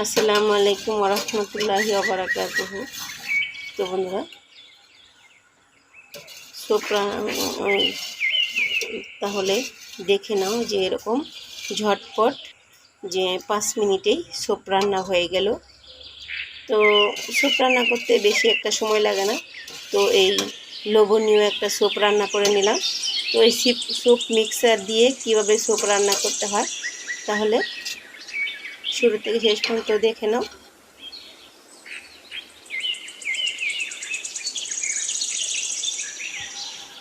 আসসালামু আলাইকুম ওরহমতুল্লাহি ওবরাকাতুহু তো বন্ধুরা, সোপরা তাহলে দেখে নাও যে এরকম ঝটপট যে পাঁচ মিনিটেই সোপ রান্না হয়ে গেল। তো স্যুপ রান্না করতে বেশি একটা সময় লাগে না। তো এই লোভনীয় একটা স্যুপ রান্না করে নিলাম। তো এই সিপ মিক্সার দিয়ে কীভাবে স্যুপ রান্না করতে হয়, তাহলে শুরু থেকে শেষ পর্যন্ত দেখে নাও।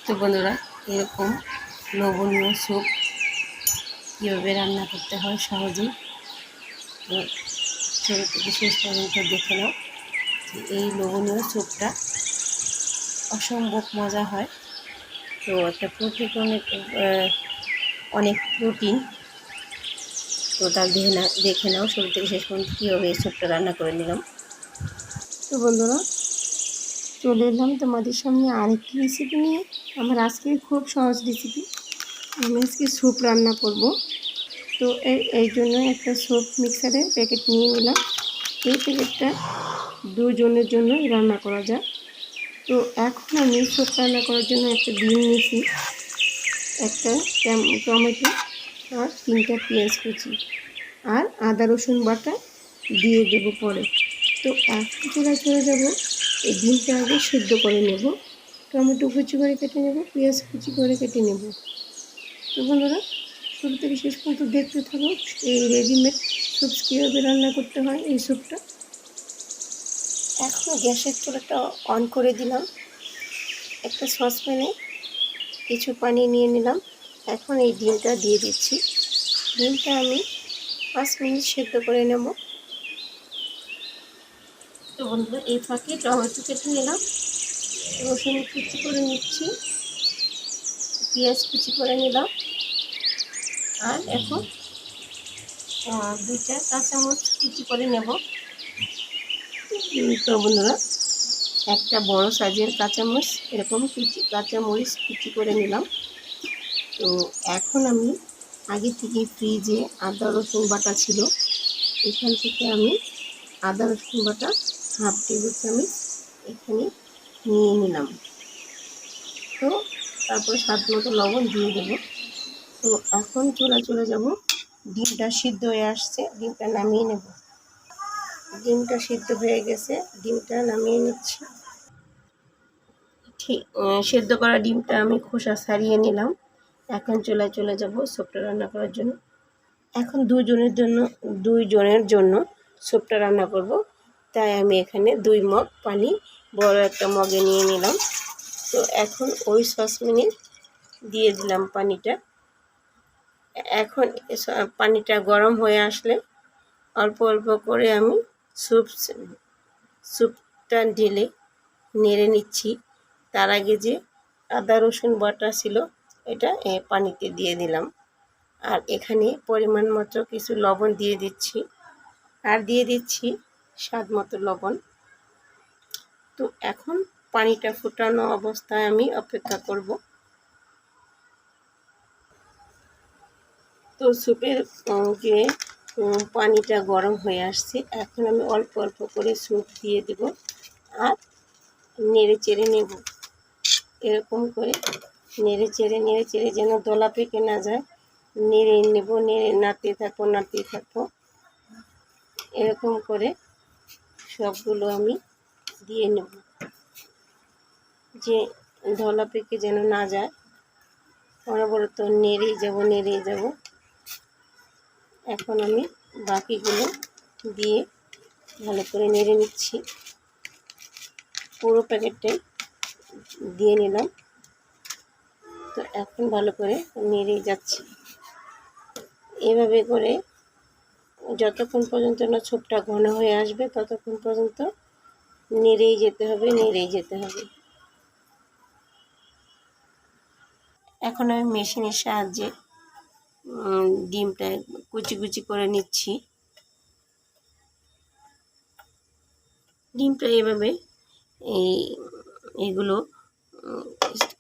তো বন্ধুরা, এরকম লবণীয় স্যুপ কীভাবে রান্না করতে হয় সহজেই? তো শুরু থেকে শেষ পর্যন্ত দেখে নাও এই লবণীয় স্যুপটা অসম্ভব মজা হয়। তো একটা প্রোটিন, অনেক অনেক প্রোটিন তো দেখে না, দেখে নাও, শুরু থেকে শেষ পর্যন্ত কীভাবে এই স্যুপটা রান্না করে নিলাম। তো বন্ধুরা, চলে এলাম তোমাদের সামনে আরেকটি রেসিপি নিয়ে। আমার আজকে খুব সহজ রেসিপি আমি আজকে স্যুপ রান্না করব। তো এই জন্য একটা স্যুপ মিক্সারের প্যাকেট নিয়ে নিলাম। এই প্যাকেটটা দুজনের জন্যই রান্না করা যায় তো এখন আমি স্যুপ রান্না করার জন্য একটা ডিম নিয়েছি। একটা টমেটো। আর তিনটা পেঁয়াজ কুচি আর আদা রসুন বাটা দিয়ে দেব পরে। তো এখন চলে চলে যাব। এই ডিমটা আগে সিদ্ধ করে নেব। টমেটো কুচি করে কেটে নেব, পেঁয়াজ কুচি করে কেটে নেব। তো বন্ধুরা, শুরু থেকে শেষ পর্যন্ত দেখতে থাকো। এই রেডিমেড স্যুপ কীভাবে রান্না করতে হয় এই স্যুপটা এখন গ্যাসের চুলাটা অন করে দিলাম। একটা সসপ্যানে কিছু পানি নিয়ে নিলাম। এখন এই ডিমটা দিয়ে দিচ্ছি। ডিমটা আমি পাঁচ মিনিট সেদ্ধ করে নেব। তো বন্ধুরা, এই ফাঁকে টমেটো কেটে নিলাম। রসুন কুচি করে নিচ্ছি। পেঁয়াজ কুচি করে নিলাম। আর এখন দুইটা কাঁচামরিচ কুচি করে নেব। তো বন্ধুরা, একটা বড় সাইজের কাঁচামরিচ, এরকম কুচি, কাঁচামরিচ কুচি করে নিলাম। তো এখন আমি আগে থেকে ফ্রিজে আদা, রসুন বাটা ছিল। এখান থেকে আমি আদা, রসুন বাটা হাফ টেবিল চামচ এখানে নিয়ে নিলাম। তো তারপর স্বাদ মতো লবণ দিয়ে দেবো। তো এখন চলে চলে যাব। ডিমটা সিদ্ধ হয়ে আসছে, ডিমটা নামিয়ে নেব। ডিমটা সিদ্ধ হয়ে গেছে, ডিমটা নামিয়ে নিচ্ছি। ঠিক সেদ্ধ করা ডিমটা আমি খোসা ছাড়িয়ে নিলাম। এখন চলে চলে যাব স্যুপটা রান্না করার জন্য। এখন দুজনের জন্য, দুইজনের জন্য স্যুপটা রান্না করব। তাই আমি এখানে দুই মগ পানি, বড় একটা মগে নিয়ে নিলাম। তো এখন ওই সসপ্যানে দিয়ে দিলাম পানিটা। এখন পানিটা গরম হয়ে আসলে অল্প অল্প করে আমি স্যুপ স্যুপটা ঢেলে নেড়ে নিচ্ছি। তার আগে যে আদা রসুন বাটা ছিল এটা পানিতে দিয়ে দিলাম। আর এখানে পরিমাণ মতো কিছু লবণ দিয়ে দিচ্ছি। আর দিয়ে দিচ্ছি স্বাদ মতো লবণ। তো এখন পানিটা ফুটানো অবস্থায় আমি অপেক্ষা করব। তো স্যুপের যে পানিটা গরম হয়ে আসছে। এখন আমি অল্প অল্প করে স্যুপ দিয়ে দেব। আর নেড়ে চেড়ে নেব। এরকম করে নেড়ে চেড়ে নেড়ে চেড়ে যেন দোলা পেকে না যায়। নেড়ে নেব, নেড়ে নাড়তে থাকব নাড়তে থাকব এরকম করে সবগুলো আমি দিয়ে নেব। যে ধলা পেকে যেন না যায় অনবরত নেড়েই যাব নেড়েই যাব। এখন আমি বাকিগুলো দিয়ে ভালো করে নেড়ে নিচ্ছি। পুরো প্যাকেটটাই দিয়ে নিলাম। তো এখন ভালো করে নেড়ে যাচ্ছি। এভাবে করে যতক্ষণ পর্যন্ত না ছোপটা ঘন হয়ে আসবে, ততক্ষণ পর্যন্ত নেড়েই যেতে হবে, নেড়েই যেতে হবে। এখন আমি মেশিনের সাহায্যে ডিমটা কুচি কুচি করে নিচ্ছি। ডিমটা এভাবে এই, এগুলো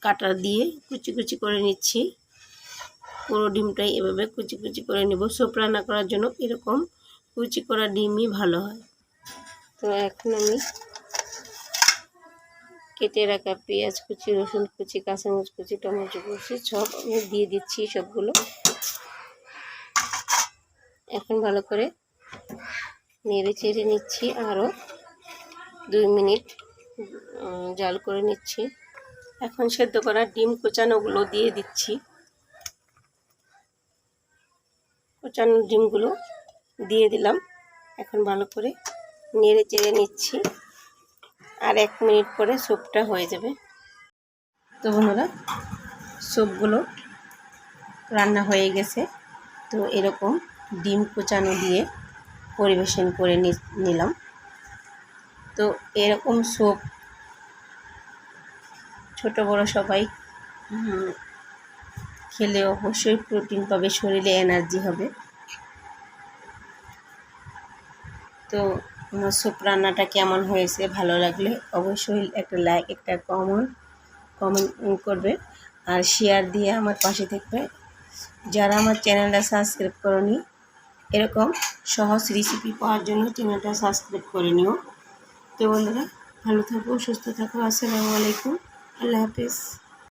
কাটা দিয়ে কুচি কুচি করে নিচ্ছি। পুরো ডিমটাই এভাবে কুচি কুচি করে নেব। সোপ রান্না করার জন্য এরকম কুচি করা ডিমই ভালো হয়। তো এখন আমি কেটে রাখা পেঁয়াজ কুচি, রসুন কুচি, কাঁচামরিচ কুচি, টমেটো কুচি সব আমি দিয়ে দিচ্ছি সবগুলো। এখন ভালো করে নেড়ে চেড়ে নিচ্ছি আরও দুই মিনিট জাল করে নিচ্ছি। এখন সেদ্ধ করা ডিম কোচানোগুলো দিয়ে দিচ্ছি। কোচানো ডিমগুলো দিয়ে দিলাম। এখন ভালো করে নেড়ে চেড়ে নিচ্ছি। আর এক মিনিট পরে স্যুপটা হয়ে যাবে। তো বন্ধুরা স্যুপগুলো রান্না হয়ে গেছে। তো এরকম ডিম কুচানো দিয়ে পরিবেশন করে নিলাম। তো এরকম স্যুপ ছোট বড় সবাই খেলে অবশ্যই প্রোটিন পাবে, শরীরে এনার্জি হবে। তো আমার স্যুপ রান্নাটা কেমন হয়েছে, ভালো লাগলে অবশ্যই একটা লাইক একটা কমন কমেন্ট করবে আর শেয়ার দিয়ে আমার পাশে থাকবে। যারা আমার চ্যানেলটা সাবস্ক্রাইব করনি, এরকম সহজ রেসিপি পাওয়ার জন্য চ্যানেলটা সাবস্ক্রাইব করে নিও। তো বন্ধুরা, ভালো থাকো, সুস্থ থাকো, আসসালামু আলাইকুম। আল্লাহ হাফিজ